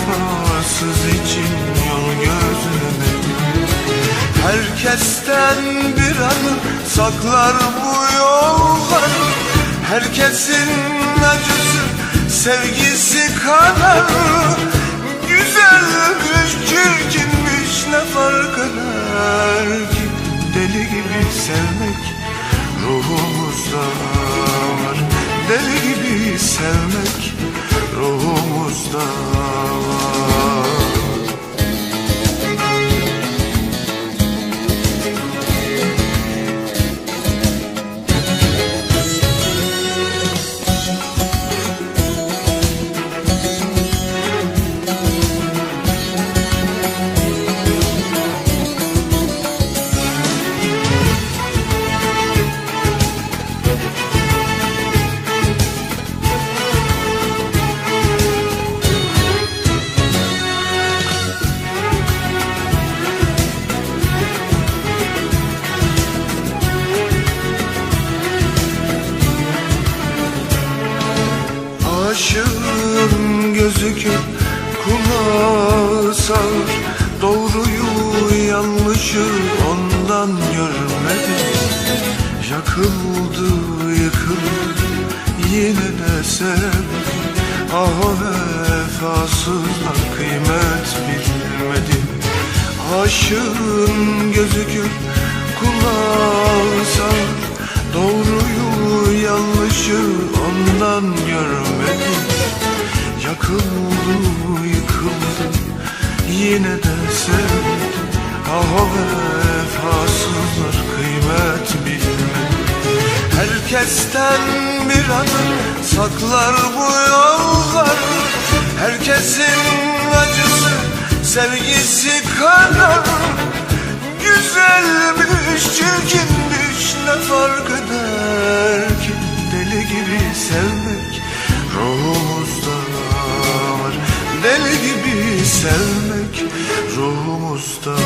Bir vefasız için yol gözlemedi Herkesten bir anı saklar bu yollar Herkesin acısı sevgisi kadar Güzelmiş çirkinmiş ne fark eder ki? Deli gibi sevmek ruhumuzda var. Deli gibi sevmek ruhumuzda var Aşığın gözü kör kulağı sağır. Doğruyu yanlışı ondan görmedi Yakıldı yıkıldı yine de sevdi Ah o vefasızlar kıymet bilmedi Aşığın gözü kör kulağı sağır Yakıldı yıkıldı yine de sevdi Ah o vefasızlar kıymet bilmedi Herkesten bir anı saklar bu yollar. Herkesin acısı sevgisi kadar Güzelmiş çirkinmiş ne fark eder ki? Deli gibi sevmek sevmek ruhumuzda